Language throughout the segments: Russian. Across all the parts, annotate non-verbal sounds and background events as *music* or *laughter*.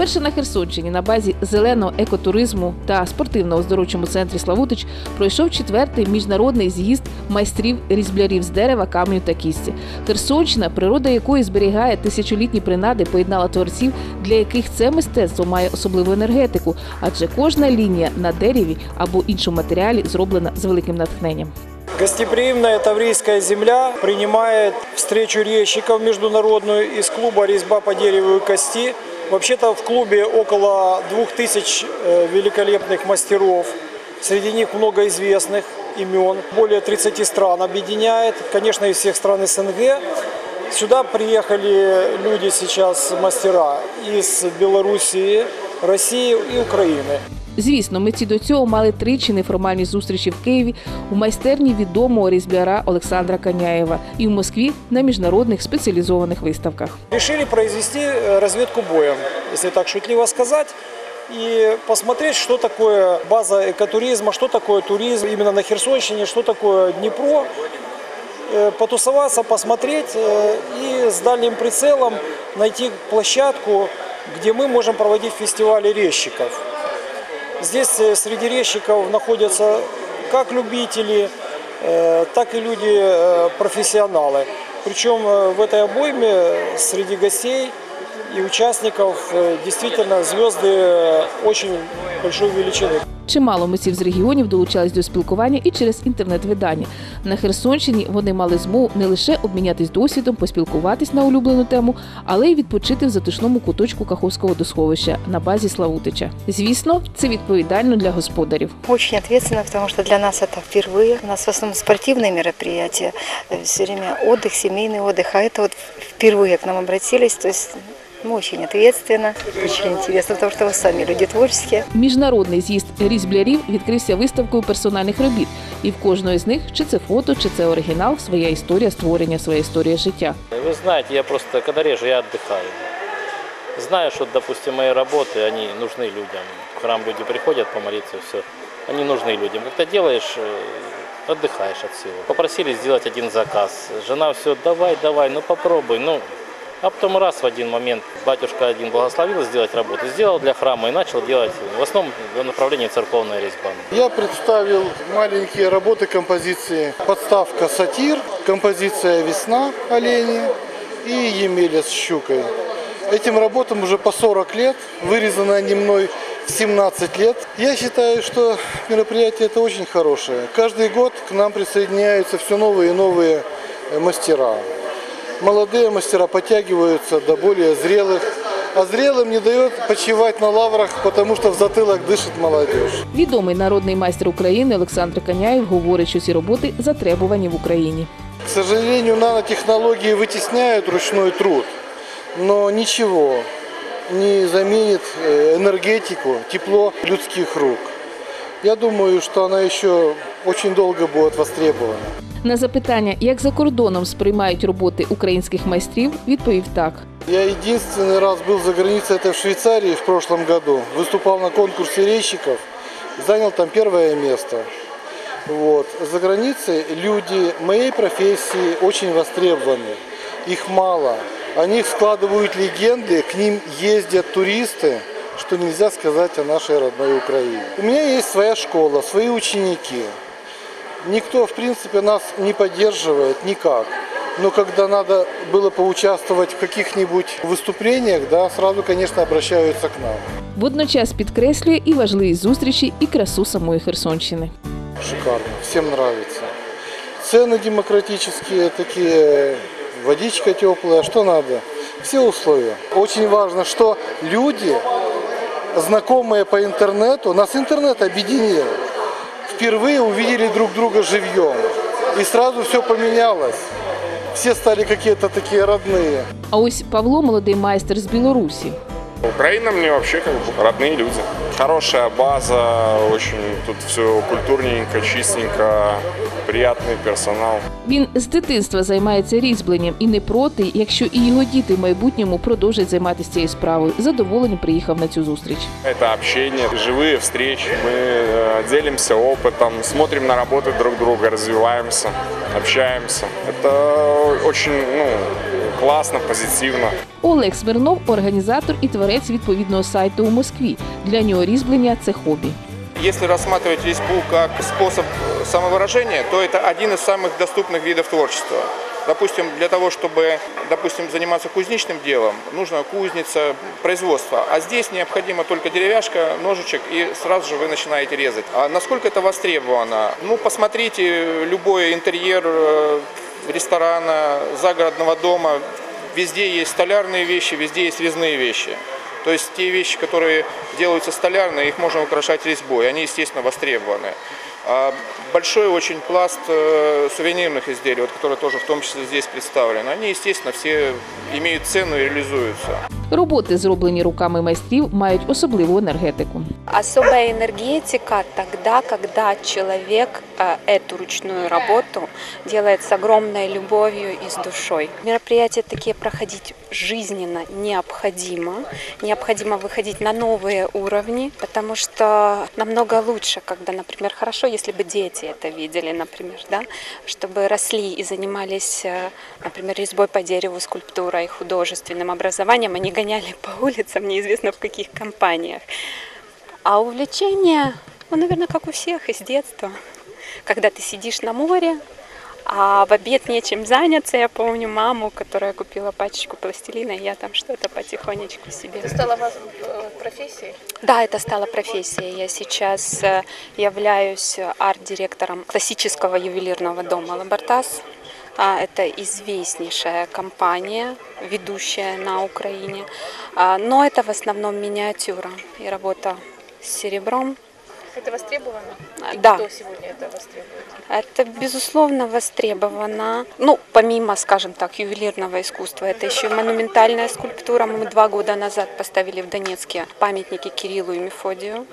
Вперше на Херсонщині на базі зеленого екотуризму та спортивно-оздоровчому центрі Славутич пройшов четвертий міжнародний з'їзд майстрів різблярів з дерева, каменю та кісті. Херсонщина, природа якої зберігає тисячолітні принади, поєднала творців, для яких це мистецтво має особливу енергетику, адже кожна лінія на дереві або іншому матеріалі зроблена з великим натхненням. Гостеприимная Таврийская земля принимает встречу резчиков международную из клуба «Резьба по дереву и кости». Вообще-то в клубе около 2000 э, великолепных мастеров. Среди них много известных имен. Более 30 стран объединяет, конечно, из всех стран СНГ. Сюда приехали люди сейчас, мастера из Белоруссии, России и Украины. Звісно, митці до цього мали тричі неформальні зустрічі в Києві у майстерні відомого різбляра Олександра Каняєва і в Москві на міжнародних спеціалізованих виставках. Решили произвести э, разведку боем, если так шутливо сказать, и посмотреть, что такое база экотуризма, что такое туризм именно на Херсонщине, что такое Днепро, Э, потусоваться, посмотреть э, и с дальним прицелом найти площадку, где мы можем проводить фестивали резчиков. Здесь э, среди резчиков находятся как любители, э, так и люди э. Причем в этой обойме среди гостей и участников действительно звезды очень большой величины. Чимало митців з регіонів долучались до спілкування і через інтернет-видання. На Херсонщині вони мали змогу не лише обмінятись досвідом, поспілкуватись на улюблену тему, але й відпочити в затишному куточку Каховського досховища на базі Славутича. Звісно, це відповідально для господарів. Очень ответственно, потому что для нас это впервые. У нас в основном спортивные мероприятия, все время отдых, семейный отдых, а это вот впервые к нам обратились, то есть мы очень ответственно, очень интересно, потому что вы сами люди творческие. Міжнародний з'їзд різблярів відкрився виставкою персональних робіт, і в кожної з них чи це фото, чи це оригінал, своя історія створення, своя історія життя. Вы знаете, я просто, когда режу, я отдыхаю. Знаю, что, допустим, мои работы, они нужны людям. В храм люди приходят помолиться, все. Они нужны людям. Когда делаешь, э, отдыхаешь от всего. Попросили сделать один заказ. Жена все, давай, давай, ну попробуй. Ну, а потом раз в один момент батюшка один благословил сделать работу. Сделал для храма и начал делать, в основном в направлении церковная резьба. Я представил маленькие работы композиции. Подставка «Сатир», композиция «Весна» олени и «Емеля с щукой». Этим работам уже по 40 лет, вырезаны они мной в 17 лет. Я считаю, что мероприятие это очень хорошее. Каждый год к нам присоединяются все новые и новые э, мастера Молодые мастера подтягиваются до более зрелых, а зрелым не дает почивать на лаврах, потому что в затылок дышит молодежь. Відомий народний майстер України Олександр Каняєв говорить, що ці роботи затребувані в Україні. К сожалению, нанотехнологии вытесняют ручной труд, но ничего не заменит э, энергетику, тепло людских рук. Я думаю, что она еще очень долго будет востребована. На запитання, як за кордоном сприймають роботи українських майстрів, відповів так. Я единственный раз был за границей, это в Швейцарии в прошлом году. Выступал на конкурсе резчиков, занял там первое место. Вот. За границей люди моей профессии очень востребованы. Их мало. О них складывают легенды, к ним ездят туристы, что нельзя сказать о нашей родной Украине. У меня есть своя школа, свои ученики. Никто, в принципе, нас не поддерживает никак. Но когда надо было поучаствовать в каких-нибудь выступлениях, да, сразу, конечно, обращаются к нам. Водночас підкреслює і важливість зустрічі, і красу самої Херсонщини. Шикарно, всем нравится. Цены демократические такие, водичка теплая, что надо. Все условия. Очень важно, что люди, знакомые по интернету, нас интернет объединил. Впервые увидели друг друга живьем. И сразу все поменялось. Все стали какие-то такие родные. А ось Павло, молодий майстер з Білорусі. Украина мне вообще как бы родные люди. Хорошая база, очень тут все культурненько, чистенько, приятный персонал. Він з дитинства займається різьбленням і не проти, якщо і його діти в майбутньому продовжать займатися цією справою. Задоволені приїхав на цю зустріч. Это общение, живые встречи. Мы э, делимся опытом, смотрим на работы друг друга, развиваемся, общаемся. Это очень ну, классно, позитивно. Олег Смирнов організатор і творець відповідного сайту у Москві. Для нього різьблення це хобі. Если рассматривать резьбу как способ э, самовыражения, то это один из самых доступных видов творчества. Допустим, для того, чтобы, допустим, заниматься кузнечным делом, нужно кузница, производство. А здесь необходима только деревяшка, ножичек, и сразу же вы начинаете резать. А насколько это востребовано? Ну, посмотрите любой интерьер э, ресторана, загородного дома. Везде есть столярные вещи, везде есть резные вещи. То есть те вещи, которые делаются столярные, их можно украшать резьбой. Они, естественно, востребованы. А большой очень пласт э, сувенирных изделий, вот, которые тоже в том числе здесь представлены, они, естественно, все имеют цену и реализуются. Роботи, зроблені руками майстрів, мають особливу енергетику. Особая энергетика тогда, когда человек э, эту ручную работу делает с огромной любовью и с душой. Мероприятия такие проходить жизненно необходимо. Необходимо выходить на новые уровни, потому что намного лучше, когда, например, хорошо, если бы дети это видели, например, да, чтобы росли и занимались, э, например, резьбой по дереву, скульптурой, художественным образованием, они гоняли по улицам, неизвестно в каких компаниях. А увлечение, ну, наверное, как у всех, из детства. Когда ты сидишь на море, а в обед нечем заняться. Я помню маму, которая купила пачечку пластилина, и я там что-то потихонечку себе... Це стало вас професією? Да, это стало профессией. Я сейчас э, являюсь арт-директором классического ювелирного дома «Лабортас». А, Это известнейшая компания, ведущая на Украине. А, Но это в основном миниатюра и работа с серебром. Це востребовано? А, Да. сегодня это востребует? Это, безусловно, востребовано. Ну, помимо, скажем так, ювелирного искусства, это еще и монументальная скульптура. Мы два года назад поставили в Донецке памятники Кириллу и Мефодию.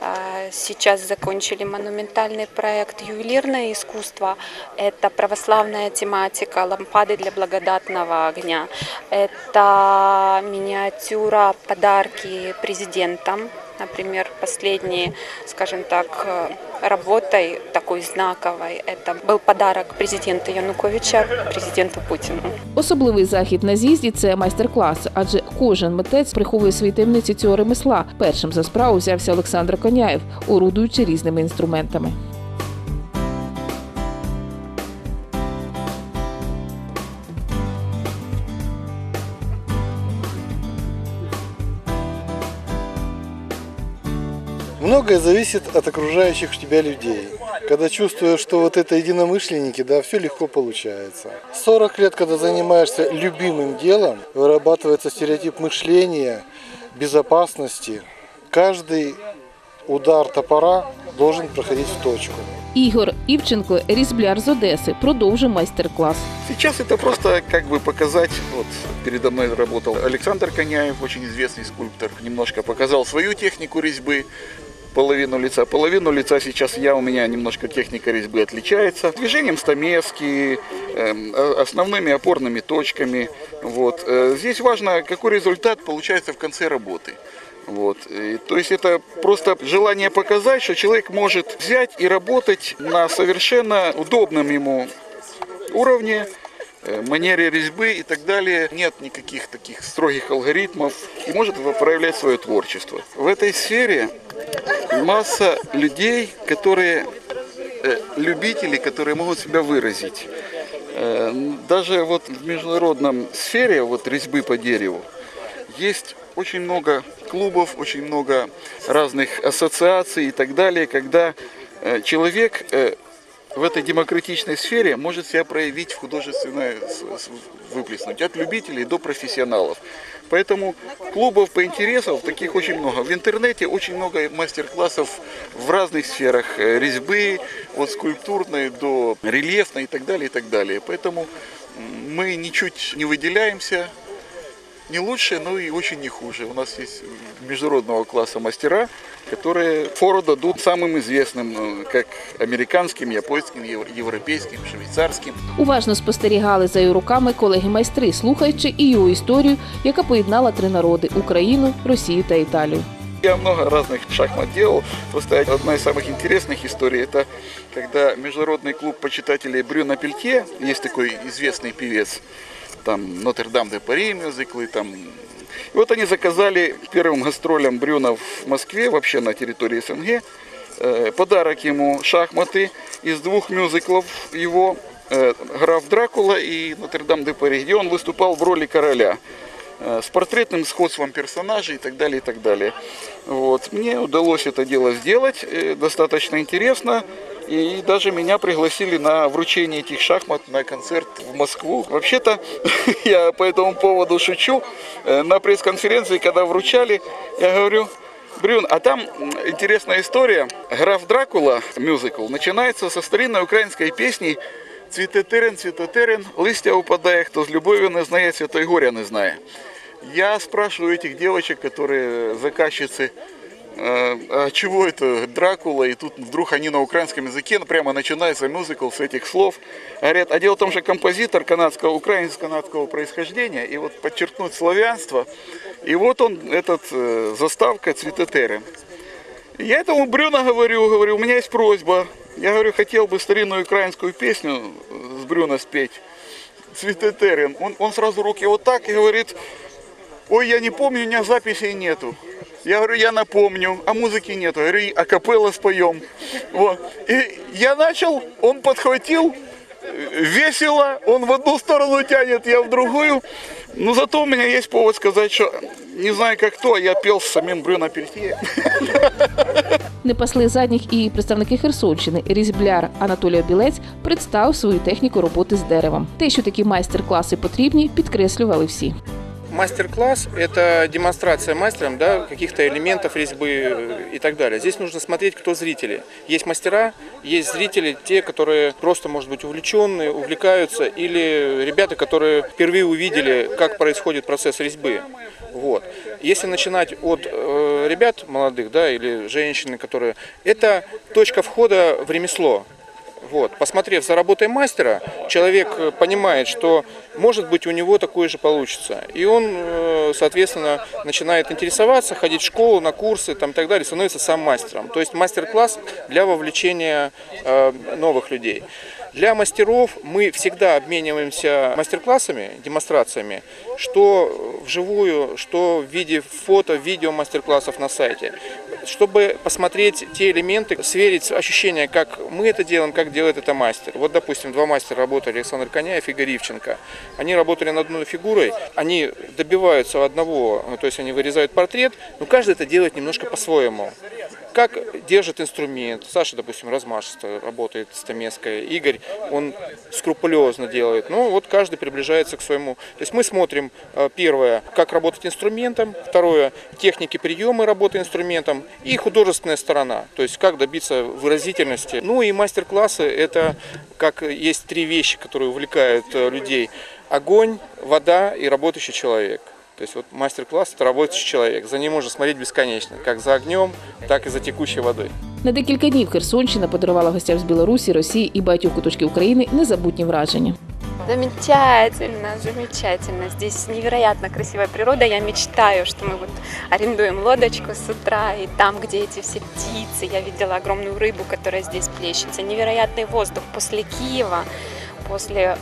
А, Сейчас закончили монументальный проект «Ювелирное искусство». Это православная тематика, лампады для благодатного огня. Это миниатюра, подарки президентам. Например, последние, скажем так, э, работой такой знаковой, это был подарок президента Януковича президенту Путину. Особливий захід на з'їзді це майстер-клас, адже кожен митець приховує свої таємниці цього ремесла. Першим за справу взявся Олександр Коняєв, орудуючи різними інструментами. Многое зависит от окружающих тебя людей. Когда чувствуешь, что вот это единомышленники, да, все легко получается. 40 лет, когда занимаешься любимым делом, вырабатывается стереотип мышления, безопасности. Каждый удар топора должен проходить в точку. Ігор Івченко, різбляр з Одеси, продовжив майстер-клас. Сейчас это просто как бы показать, вот передо мной работал Александр Коняев, очень известный скульптор, немножко показал свою технику резьбы, половину лица. Половину лица сейчас я, у меня немножко техника резьбы отличается. Движением стамески, эм, о- основными опорными точками. Вот. Э, Здесь важно, какой результат получается в конце работы. Вот. И, то есть это просто желание показать, что человек может взять и работать на совершенно удобном ему уровне, манере резьбы и так далее. Нет никаких таких строгих алгоритмов и может проявлять свое творчество. В этой сфере масса людей, которые э, любители, которые могут себя выразить. Э, Даже вот в международном сфере вот резьбы по дереву есть очень много клубов, очень много разных ассоциаций и так далее, когда э, человек э, в этой демократичной сфере может себя проявить художественное выплеснуть от любителей до профессионалов. Поэтому клубов по интересам таких очень много. В интернете очень много мастер-классов в разных сферах э, резьбы, от скульптурной до рельефной и так далее, и так далее. Поэтому мы ничуть не выделяемся, не лучше, но и очень не хуже. У нас есть международного класса мастера, которые фору дадут самым известным, э, как американским, японским, ев- европейским, швейцарским. Уважно спостерігали за його руками колеги-майстри, слухаючи і його історію, яка поєднала три народи Україну, Росію та Італію. Я много разных шахмат делал. Просто одна из самых интересных историй, это когда международный клуб почитателей Брюна Пельтье, есть такой известный певец, там Нотр-Дам де Пари мюзиклы, там. И вот они заказали первым гастролям Брюна в Москве, вообще на территории СНГ, подарок ему шахматы из двух мюзиклов его «Граф Дракула» и «Нотр-Дам де Пари», где он выступал в роли короля с портретным сходством персонажей и так далее, и так далее. Вот. Мне удалось это дело сделать, э, достаточно интересно. И даже меня пригласили на вручение этих шахмат на концерт в Москву. Вообще-то *laughs* я по этому поводу шучу. Э, На пресс-конференции, когда вручали, я говорю, Брюн, а там м, интересная история. Граф Дракула, мюзикл, начинается со старинной украинской песни «Цвіте цвітотерен, листя упадає, хто з любов'ю не знає, святой горя не знає». Я спрашиваю этих девочек, которые заказчицы, э, а чего это Дракула, и тут вдруг они на украинском языке, ну, прямо начинается мюзикл с этих слов. Говорят, а дело в том, что композитор канадского, украинско-канадского происхождения, и вот подчеркнуть славянство, и вот он, этот э, заставка «Цветотерен». Я этому Брюна говорю, говорю, у меня есть просьба. Я говорю, хотел бы старинную украинскую песню с Брюна спеть. Цветотерен. Он, он сразу руки вот так и говорит, ой, я не помню, у меня записей нету. Я говорю, я напомню, а музыки нету. Я говорю, а капелла споем. Вот. И я начал, он подхватил, весело, он в одну сторону тянет, я в другую. Но зато у меня есть повод сказать, что не знаю как кто, я пел с самим Брюно Пельтье. Не пасли задніх і представники Херсонщини. Різьбляр Анатолій Білець представив свою техніку роботи з деревом. Те, що такі майстер-класи потрібні, підкреслювали всі. Мастер-класс – это демонстрация мастером да, каких-то элементов резьбы э, и так далее. Здесь нужно смотреть, кто зрители. Есть мастера, есть зрители, те, которые просто, может быть, увлеченные, увлекаются, или ребята, которые впервые увидели, как происходит процесс резьбы. Вот. Если начинать от э, ребят молодых, да, или женщины, которые, это точка входа в ремесло. Вот. Посмотрев за работой мастера, человек э, понимает, что может быть у него такое же получится. И он, э, соответственно, начинает интересоваться, ходить в школу, на курсы там, и так далее, становится сам мастером. То есть мастер-класс для вовлечения э, новых людей. Для мастеров мы всегда обмениваемся мастер-классами, демонстрациями, что вживую, что в виде фото, видео мастер-классов на сайте, чтобы посмотреть те элементы, сверить ощущения, как мы это делаем, как делает это мастер. Вот, допустим, два мастера работали, Александр Коняев и Игорь Ивченко. Они работали над одной фигурой, они добиваются одного, ну, то есть они вырезают портрет, но каждый это делает немножко по-своему как держит инструмент. Саша, допустим, размашисто работает с Томеской. Игорь, он скрупулезно делает. Ну, вот каждый приближается к своему. То есть мы смотрим, э, первое, как работать инструментом, второе, техники приема работы инструментом и художественная сторона, то есть как добиться выразительности. Ну и мастер-классы, это как есть три вещи, которые увлекают э, людей. Огонь, вода и работающий человек. То есть вот мастер-класс – это работающий человек. За ним можно смотреть бесконечно, как за огнем, так и за текущей водой. На декілька днів Херсонщина подарувала гостям з Білорусі, Росії і багатьох куточків України незабутні враження. Замечательно, замечательно. Здесь невероятно красивая природа. Я мечтаю, что мы вот арендуем лодочку с утра, и там, где эти все птицы, я видела огромную рыбу, которая здесь плещется. Невероятный воздух после Киева, после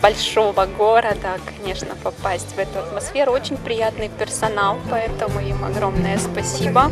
большого города, конечно, попасть в эту атмосферу. Очень приятный персонал, поэтому им огромное спасибо.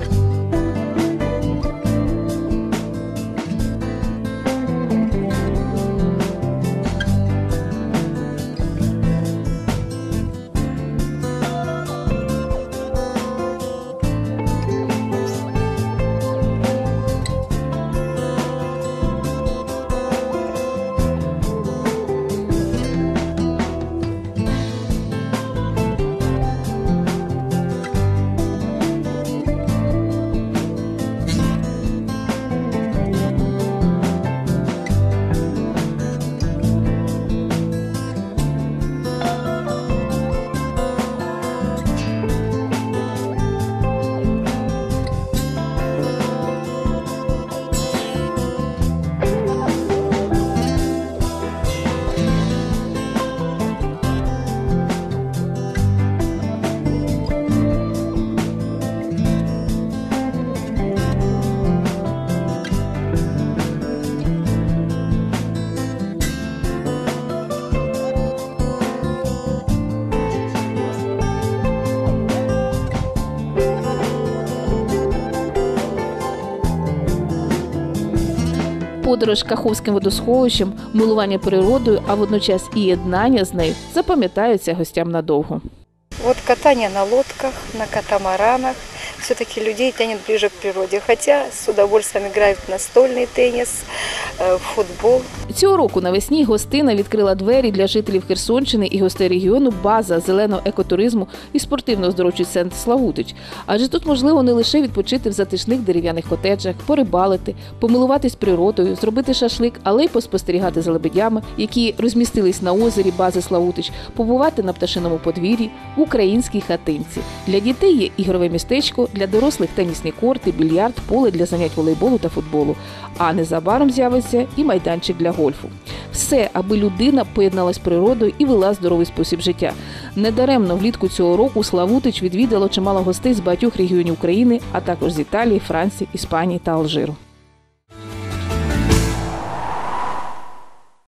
Подорож Каховським водосховищем, милування природою, а водночас і єднання з нею запам'ятаються гостям надовго. Вот катание на лодках, на катамаранах. Все-таки людей тянет ближе к природе. Хотя с удовольствием играют в настольный теннис, э, футбол. Цього року навесні гостина відкрила двері для жителів Херсонщини і гостей регіону база зеленого екотуризму і спортивно-здоровчий центр Славутич. Адже тут можливо не лише відпочити в затишних дерев'яних котеджах, порибалити, помилуватись природою, зробити шашлик, але й поспостерігати за лебедями, які розмістились на озері бази Славутич, побувати на пташиному подвір'ї в українській хатинці. Для дітей є ігрове містечко, для дорослих тенісні корти, більярд, поле для занять волейболу та футболу. А незабаром з'явиться і майданчик для гольфу. Все, аби людина поєдналась з природою і вела здоровий спосіб життя. Недаремно влітку цього року Славутич відвідало чимало гостей з багатьох регіонів України, а також з Італії, Франції, Іспанії та Алжиру.